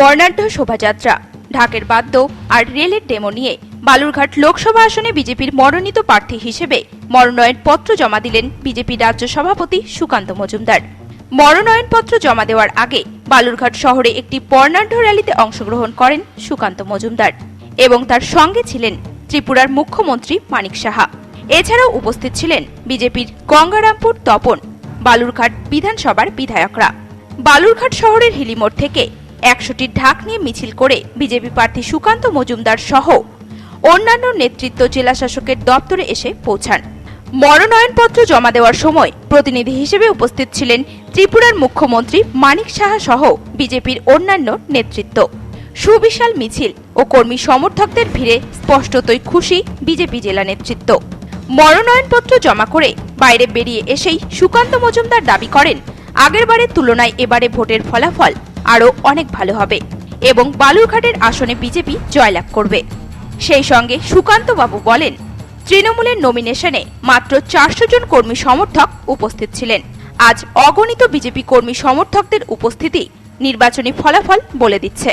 বর্ণাঢ্য শোভাযাত্রা। ঢাকের বাদ্য আর রেলের ডেমো নিয়ে বালুরঘাট লোকসভা আসনে বিজেপির মনোনীত প্রার্থী হিসেবে মনোনয়ন পত্র জমা দিলেন বিজেপি রাজ্য সভাপতি সুকান্ত মজুমদার। মনোনয়নপত্র জমা দেওয়ার আগে বালুরঘাট শহরে একটি বর্ণাঢ্য র্যালিতে অংশগ্রহণ করেন সুকান্ত মজুমদার এবং তার সঙ্গে ছিলেন ত্রিপুরার মুখ্যমন্ত্রী মানিক সাহা। এছাড়াও উপস্থিত ছিলেন বিজেপির গঙ্গারামপুর তপন, বালুরঘাট বিধানসভার বিধায়করা। বালুরঘাট শহরের হিলিমোড় থেকে একশোটি ঢাক নিয়ে মিছিল করে বিজেপি প্রার্থী সুকান্ত মজুমদার সহ অন্যান্য নেতৃত্ব জেলা শাসকের দপ্তরে এসে পৌঁছান। মনোনয়নপত্র জমা দেওয়ার সময় প্রতিনিধি হিসেবে উপস্থিত ছিলেন ত্রিপুরার মুখ্যমন্ত্রী মানিক সাহা সহ বিজেপির অন্যান্য নেতৃত্ব। সুবিশাল মিছিল ও কর্মী সমর্থকদের ভিড়ে স্পষ্টতই খুশি বিজেপি জেলা নেতৃত্ব। মনোনয়নপত্র জমা করে বাইরে বেরিয়ে এসেই সুকান্ত মজুমদার দাবি করেন আগেরবারের তুলনায় এবারে ভোটের ফলাফল আরও অনেক ভালো হবে এবং বালুরঘাটের আসনে বিজেপি জয়লাভ করবে। সেই সঙ্গে সুকান্ত বাবু বলেন, তৃণমূলের নমিনেশনে মাত্র চারশো জন কর্মী সমর্থক উপস্থিত ছিলেন। আজ অগণিত বিজেপি কর্মী সমর্থকদের উপস্থিতি নির্বাচনী ফলাফল বলে দিচ্ছে।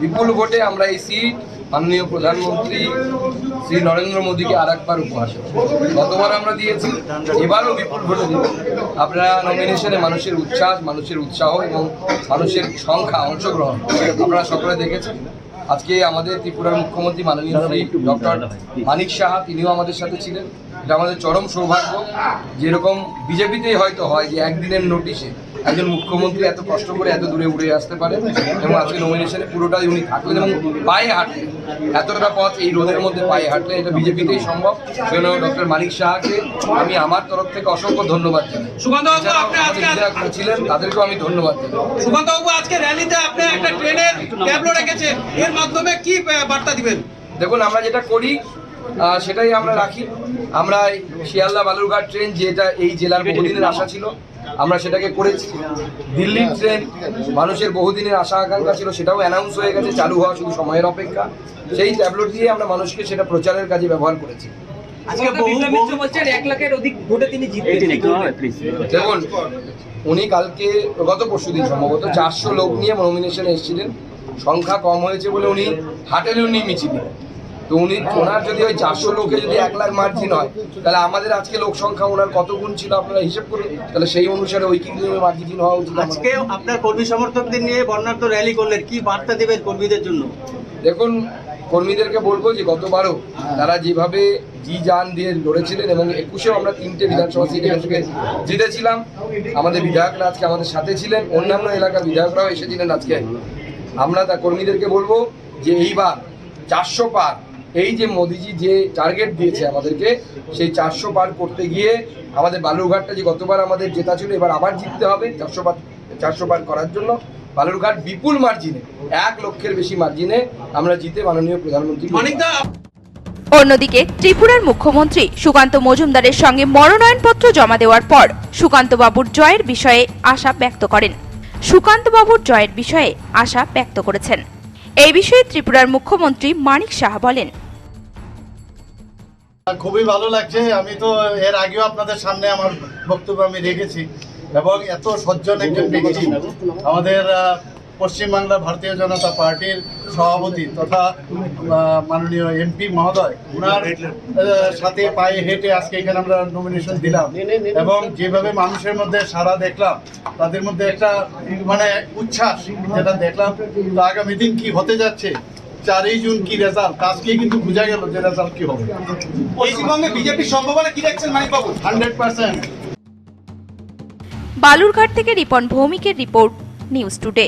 বিপুল ভোটে আমরা এই সিট মাননীয় প্রধানমন্ত্রী শ্রী নরেন্দ্র মোদীকে আর একবার উপহাস গতবার আমরা দিয়েছি, এবারও বিপুল ভোটে দেব। আপনারা নমিনেশনে মানুষের উচ্ছ্বাস, মানুষের উৎসাহ এবং মানুষের সংখ্যা অংশগ্রহণ আপনারা সকলে দেখেছেন। আজকে আমাদের ত্রিপুরার মুখ্যমন্ত্রী মাননীয় ডক্টর মানিক সাহা, তিনিও আমাদের সাথে ছিলেন। এটা আমাদের চরম সৌভাগ্য। যেরকম বিজেপিতেই হয়তো হয় যে একদিনের নোটিশে একজন মুখ্যমন্ত্রী এত কষ্ট করে এত দূরে উড়ে আসতে পারে এবং আজকে নমিনেশনে পুরোটাই উনি থাকলেন এবং পায়ে হাঁটলেন। এতটা পথ এই রোদের মধ্যে পায়ে হাঁটলেন এটা বিজেপিতেই সম্ভব। সেজন্য ডক্টর মানিক শাহকে আমি আমার তরফ থেকে অসংখ্য ধন্যবাদ জানাই। ছিলেন তাদেরকেও আমি ধন্যবাদ জানাই। সুকান্তবাবু আজকে র্যালিতে আপনি একটা ট্রেনের ট্যাবলো রেখেছেন। এর মাধ্যমে কি বার্তা দিবেন? দেখুন আমরা যেটা করি সেটাই আমরা রাখি। আমরা এই শিয়ালদা বালুরঘাট ট্রেন যেটা এই জেলার বহুদিনের আশা ছিল আমরা সেটাকে করেছি। দিল্লির ট্রেন মানুষের বহুদিনের আশা আকাঙ্ক্ষা ছিল সেটাও অ্যানাউন্স হয়ে গেছে চালু হওয়া শুধু সময়ের অপেক্ষা। সেই ট্যাবলেট দিয়ে আমরা মানুষকে সেটা প্রচারের কাজে ব্যবহার করেছি। আজকে বহু মিত্র বলছেন এক লাখের অধিক ভোটে তিনি দেখুন উনি কালকে গত পরশু দিন সম্ভবত চারশো লোক নিয়ে নমিনেশনে এসেছিলেন। সংখ্যা কম হয়েছে বলে উনি হাটেলেও নিয়ে মিছিলে তো উনি ওনার যদি ওই চারশো লোকে যদি এক লাখ মার্জিন হয় তাহলে আমাদের আজকে লোক সংখ্যা ওনার কত গুণ ছিল আপনারা হিসেব করুন। তাহলে সেই অনুসারে ঐকিক নিয়মে মার্জিন হওয়া উচিত। আজকে আপনার কর্মী সমর্থকদের নিয়ে বর্ণাঢ্য র্যালি করলেন কি বার্তা দেবেন কর্মীদের জন্য? দেখুন কর্মীদেরকে বলব যে গতবারও তারা যেভাবে জি যান দিয়ে লড়েছিলেন এবং একুশেও আমরা তিনটে বিধানসভা সিট এখান থেকে জিতেছিলাম। আমাদের বিধায়করা আজকে আমাদের সাথে ছিলেন অন্যান্য এলাকার বিধায়করাও এসেছিলেন আজকে। আমরা তা কর্মীদেরকে বলব যে এইবার চারশো পার এই যে মোদিজি যে টার্গেট দিয়েছে আমাদেরকে সেই চারশো পার করতে গিয়ে আমাদের বালুরঘাটটা যে গতবার আমাদের জেতা ছিল এবার আবার জিততে হবে চারশো পার চারশো পার করার জন্য। বালুরঘাট বিপুল মার্জিনে এক লক্ষের বেশি মার্জিনে আমরা জিতে মাননীয় প্রধানমন্ত্রী মানিকদা অন্যদিকে ত্রিপুরার মুখ্যমন্ত্রী সুকান্ত মজুমদারের সঙ্গে মনোনয়নপত্র জমা দেওয়ার পর সুকান্ত বাবুর জয়ের বিষয়ে আশা ব্যক্ত করেন। সুকান্ত বাবুর জয়ের বিষয়ে আশা ব্যক্ত করেছেন। এই বিষয়ে ত্রিপুরার মুখ্যমন্ত্রী মানিক সাহা বলেন। খুবই ভালো লাগছে। আমি তো এর আগেও আপনাদের সামনে আমার বক্তব্য আমি রেখেছি এবং এত সজ্জন একজন ব্যক্তি, আমাদের পশ্চিমবাংলা ভারতীয় জনতা পার্টির সভাপতি তথা মাননীয় এমপি মহোদয় ওনার সাথে পায়ে হেঁটে আজকে এখানে আমরা নমিনেশন দিলাম এবং যেভাবে মানুষের মধ্যে সারা দেখলাম, তাদের মধ্যে একটা মানে উচ্ছ্বাস যেটা দেখলাম। তো আগামী দিন কি হতে যাচ্ছে চারই জুন কি রেজাল্ট আজকে কিন্তু বোঝা গেল যে রেজাল্ট কি হবে। পশ্চিমবঙ্গে বিজেপির সম্ভাবনা কি দেখছেন মানিকবাবু? Hundred percent. বালুরঘাট থেকে রিপন ভৌমিকের রিপোর্ট নিউজ টুডে।